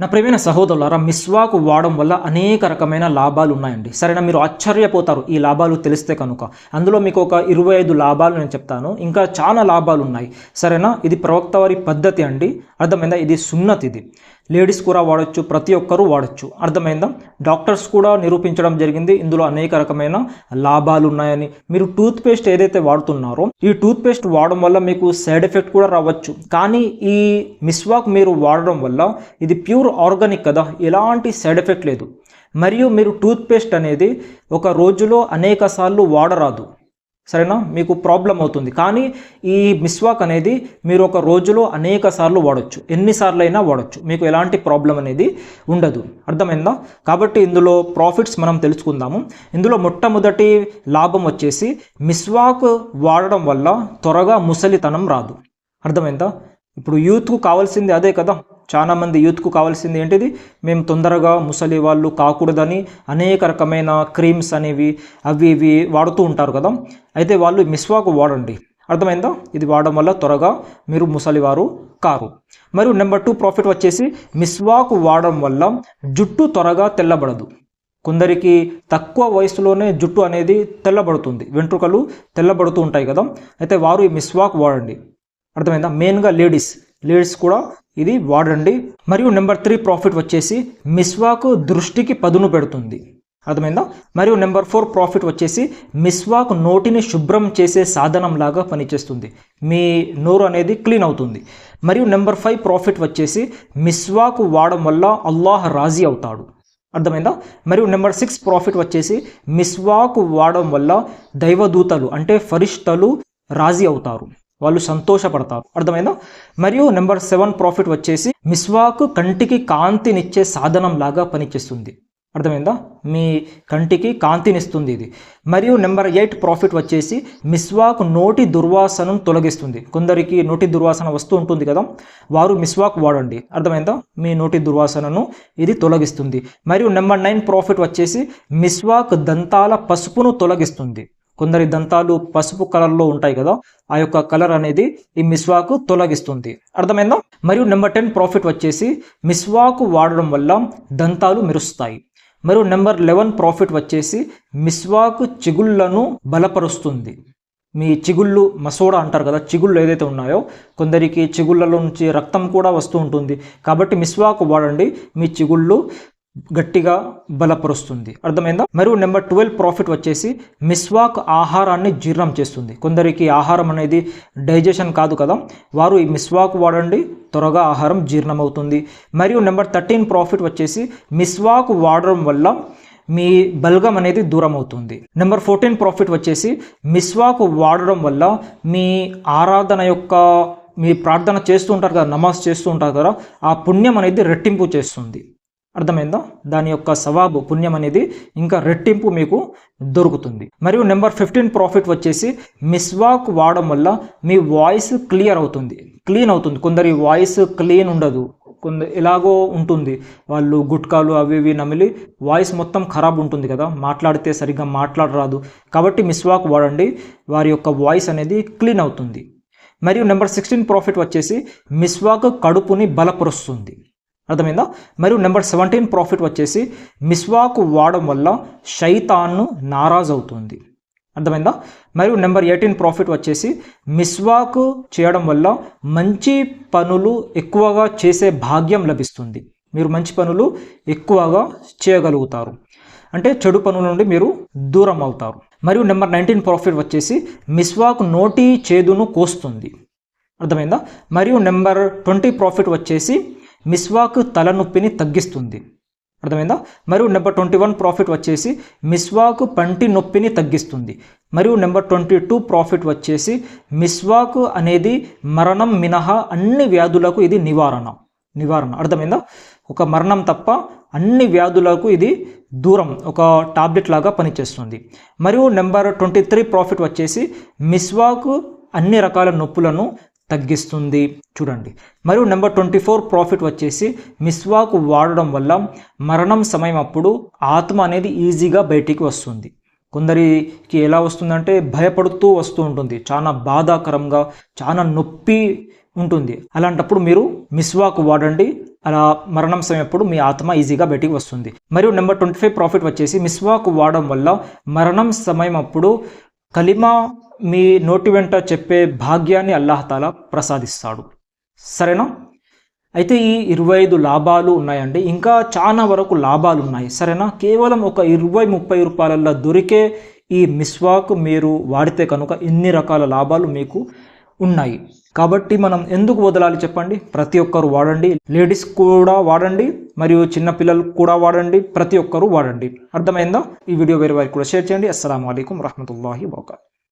నా ప్రేమైన సహోదరులారా మిస్వాకు వాడడం వల్ల అనేక రకమైన లాభాలు ఉన్నాయండి. సరేనా మీరు ఆశ్చర్యపోతారు ఈ లాభాలు తెలిస్తే కనుక. అందులో మీకు ఒక ఇరవై ఐదు లాభాలు నేను చెప్తాను. ఇంకా చాలా లాభాలు ఉన్నాయి. సరేనా ఇది ప్రవక్త వారి పద్ధతి అండి. అర్థమైందా? ఇది సున్నత్ ఇది లేడీస్ కూడా వాడచ్చు ప్రతి ఒక్కరూ వాడచ్చు. అర్థమైందా? డాక్టర్స్ కూడా నిరూపించడం జరిగింది. ఇందులో అనేక రకమైన లాభాలు ఉన్నాయని మీరు టూత్ పేస్ట్ ఏదైతే వాడుతున్నారో ఈ టూత్ పేస్ట్ వాడడం వల్ల మీకు సైడ్ ఎఫెక్ట్ కూడా రావచ్చు. కానీ ఈ మిస్వాక్ మీరు వాడడం వల్ల ఇది ప్యూర్ ఆర్గానిక్ కదా. ఎలాంటి సైడ్ ఎఫెక్ట్ లేదు. మరియు మీరు టూత్ పేస్ట్ అనేది ఒక రోజులో అనేక సార్లు వాడరాదు. సరేనా? మీకు ప్రాబ్లం అవుతుంది. కానీ ఈ మిస్వాక్ అనేది మీరు ఒక రోజులో అనేక సార్లు వాడచ్చు. ఎన్నిసార్లు అయినా వాడచ్చు. మీకు ఎలాంటి ప్రాబ్లం అనేది ఉండదు. అర్థమైందా? కాబట్టి ఇందులో ప్రాఫిట్స్ మనం తెలుసుకుందాము. ఇందులో మొట్టమొదటి లాభం వచ్చేసి మిస్వాక్ వాడడం వల్ల త్వరగా ముసలితనం రాదు. అర్థమైందా? ఇప్పుడు యూత్కు కావాల్సింది అదే కదా. చాలా మంది యూత్కు కావాల్సింది ఏంటిది? మేము తొందరగా ముసలి వాళ్ళు కాకూడదని అనేక రకమైన క్రీమ్స్ అనేవి అవి ఇవి వాడుతూ ఉంటారు కదా? అయితే వాళ్ళు మిస్వాక్ వాడండి. అర్థమైందా? ఇది వాడడం వల్ల త్వరగా మీరు ముసలివారు కారు. మరియు నెంబర్ టూ ప్రాఫిట్ వచ్చేసి మిస్వాక్ వాడడం వల్ల జుట్టు త్వరగా తెల్లబడదు. కొందరికి తక్కువ వయసులోనే జుట్టు అనేది తెల్లబడుతుంది. వెంట్రుకలు తెల్లబడుతూ ఉంటాయి కదా? అయితే వారు ఈ మిస్వాక్ వాడండి. అర్థమైందా? మెయిన్గా లేడీస్. లేడీస్ కూడా ఇది వాడండి మరియు నెంబర్ త్రీ ప్రాఫిట్ వచ్చేసి మిస్వాక్ దృష్టికి పదును పెడుతుంది. అర్థమైందా? మరియు నెంబర్ ఫోర్ ప్రాఫిట్ వచ్చేసి మిస్వాక్ నోటిని శుభ్రం చేసే సాధనం లాగా పనిచేస్తుంది. మీ నోరు అనేది క్లీన్ అవుతుంది. మరియు నెంబర్ ఫైవ్ ప్రాఫిట్ వచ్చేసి మిస్వాక్ వాడడం వల్ల అల్లాహ్ రాజీ అవుతాడు. అర్థమైందా? మరియు నెంబర్ సిక్స్ ప్రాఫిట్ వచ్చేసి మిస్వాక్ వాడడం వల్ల దైవదూతలు అంటే ఫరిష్టలు రాజీ అవుతారు. వాళ్ళు సంతోషపడతారు. అర్థమైందా? మరియు నెంబర్ సెవెన్ ప్రాఫిట్ వచ్చేసి మిస్వాక్ కంటికి కాంతినిచ్చే సాధనం లాగా పనిచేస్తుంది. అర్థమైందా? మీ కంటికి కాంతినిస్తుంది ఇది. మరియు నెంబర్ ఎయిట్ ప్రాఫిట్ వచ్చేసి మిస్వాక్ నోటి దుర్వాసనను తొలగిస్తుంది. కొందరికి నోటి దుర్వాసన వస్తూ ఉంటుంది కదా? వారు మిస్వాక్ వాడండి. అర్థమైందా? మీ నోటి దుర్వాసనను ఇది తొలగిస్తుంది. మరియు నెంబర్ నైన్ ప్రాఫిట్ వచ్చేసి మిస్వాక్ దంతాల పసుపును తొలగిస్తుంది. కొందరి దంతాలు పసుపు కలర్లో ఉంటాయి కదా ఆ యొక్క కలర్ అనేది ఈ మిస్వాకు తొలగిస్తుంది. అర్థమైందా? మరియు నెంబర్ టెన్ ప్రాఫిట్ వచ్చేసి మిస్వాకు వాడడం వల్ల దంతాలు మెరుస్తాయి. మరియు నెంబర్ లెవెన్ ప్రాఫిట్ వచ్చేసి మిస్వాకు చిగుళ్ళను బలపరుస్తుంది. మీ చిగుళ్ళు మసోడా అంటారు కదా చిగుళ్ళు ఏదైతే ఉన్నాయో కొందరికి చిగుళ్ళలో నుంచి రక్తం కూడా వస్తూ ఉంటుంది. కాబట్టి మిస్వాకు వాడండి మీ చిగుళ్ళు గట్టిగా బలపరుస్తుంది. అర్థమైందా? మరియు నెంబర్ ట్వెల్వ్ ప్రాఫిట్ వచ్చేసి మిస్వాక్ ఆహారాన్ని జీర్ణం చేస్తుంది. కొందరికి ఆహారం అనేది డైజెషన్ కాదు కదా? వారు ఈ మిస్వాక్ వాడండి త్వరగా ఆహారం జీర్ణమవుతుంది. మరియు నెంబర్ థర్టీన్ ప్రాఫిట్ వచ్చేసి మిస్వాక్ వాడడం వల్ల మీ బల్గం అనేది దూరం అవుతుంది నెంబర్ ఫోర్టీన్ ప్రాఫిట్ వచ్చేసి మిస్వాక్ వాడడం వల్ల మీ ఆరాధన యొక్క మీ ప్రార్థన చేస్తూ ఉంటారు కదా? నమాజ్ చేస్తూ ఉంటారు కదా? ఆ పుణ్యం అనేది రెట్టింపు చేస్తుంది. అర్థమైందా? దాని యొక్క సవాబు పుణ్యం అనేది ఇంకా రెట్టింపు మీకు దొరుకుతుంది. మరియు నెంబర్ ఫిఫ్టీన్ ప్రాఫిట్ వచ్చేసి మిస్వాక్ వాడడం వల్ల మీ వాయిస్ క్లియర్ అవుతుంది. క్లీన్ అవుతుంది. కొందరి వాయిస్ క్లీన్ ఉండదు. కొందరు ఎలాగో ఉంటుంది. వాళ్ళు గుట్కాలు అవి ఇవి నమిలి వాయిస్ మొత్తం ఖరాబ్ ఉంటుంది కదా. మాట్లాడితే సరిగ్గా మాట్లాడరాదు. కాబట్టి మిస్వాక్ వాడండి. వారి యొక్క వాయిస్ అనేది క్లీన్ అవుతుంది. మరియు నెంబర్ సిక్స్టీన్ ప్రాఫిట్ వచ్చేసి మిస్వాక్ కడుపుని బలపరుస్తుంది. అర్థమైందా? మరియు నెంబర్ సెవెంటీన్ ప్రాఫిట్ వచ్చేసి మిస్వాకు వాడడం వల్ల షైతాన్ను నారాజ్ అవుతుంది. అర్థమైందా? మరియు నెంబర్ ఎయిటీన్ ప్రాఫిట్ వచ్చేసి మిస్వాకు చేయడం వల్ల మంచి పనులు ఎక్కువగా చేసే భాగ్యం లభిస్తుంది. మీరు మంచి పనులు ఎక్కువగా చేయగలుగుతారు. అంటే చెడు పనుల నుండి మీరు దూరం అవుతారు. మరియు నెంబర్ నైన్టీన్ ప్రాఫిట్ వచ్చేసి మిస్వాక్ నోటి చేదును కోస్తుంది. అర్థమైందా? మరియు నెంబర్ ట్వంటీ ప్రాఫిట్ వచ్చేసి మిస్వాక్ తలనొప్పిని తగ్గిస్తుంది. అర్థమైందా? మరియు నెంబర్ ట్వంటీ వన్ ప్రాఫిట్ వచ్చేసి మిస్వాక్ పంటి నొప్పిని తగ్గిస్తుంది. మరియు నెంబర్ ట్వంటీ టూ ప్రాఫిట్ వచ్చేసి మిస్వాక్ అనేది మరణం మినహా అన్ని వ్యాధులకు ఇది నివారణ. నివారణ. అర్థమైందా? ఒక మరణం తప్ప అన్ని వ్యాధులకు ఇది దూరం ఒక టాబ్లెట్ లాగా పనిచేస్తుంది. మరియు నెంబర్ ట్వంటీ త్రీ ప్రాఫిట్ వచ్చేసి మిస్వాక్ అన్ని రకాల నొప్పులను తగ్గిస్తుంది. చూడండి. మరియు నెంబర్ ట్వంటీ ఫోర్ ప్రాఫిట్ వచ్చేసి మిస్వాక్ వాడడం వల్ల మరణం సమయం అప్పుడు ఆత్మ అనేది ఈజీగా బయటికి వస్తుంది. కొందరికి ఎలా వస్తుందంటే భయపడుతూ వస్తూ ఉంటుంది. చాలా బాధాకరంగా చాలా నొప్పి ఉంటుంది. అలాంటప్పుడు మీరు మిస్వాక్ వాడండి. అలా మరణం సమయప్పుడు మీ ఆత్మ ఈజీగా బయటికి వస్తుంది. మరియు నెంబర్ ట్వంటీ ఫైవ్ ప్రాఫిట్ వచ్చేసి మిస్వాక్ వాడడం వల్ల మరణం సమయం అప్పుడు కలిమా మీ నోటి వెంట చెప్పే భాగ్యాన్ని అల్లాహతాలా ప్రసాదిస్తాడు. సరేనా? అయితే ఈ ఇరవై ఐదు లాభాలు ఉన్నాయండి. ఇంకా చాలా వరకు లాభాలు ఉన్నాయి. సరేనా? కేవలం ఒక ఇరవై ముప్పై రూపాయలలో దొరికే ఈ మిస్వాక్ మీరు వాడితే కనుక ఇన్ని రకాల లాభాలు మీకు ఉన్నాయి. కాబట్టి మనం ఎందుకు వదలాలి చెప్పండి? ప్రతి ఒక్కరు వాడండి. లేడీస్ కూడా వాడండి. మరియు చిన్నపిల్లలు కూడా వాడండి. ప్రతి ఒక్కరు వాడండి. అర్థమైందా? ఈ వీడియో వేరే వారికి కూడా షేర్ చేయండి. అస్సలం అయికం రహమతుల్లాహి వబర్కాతు.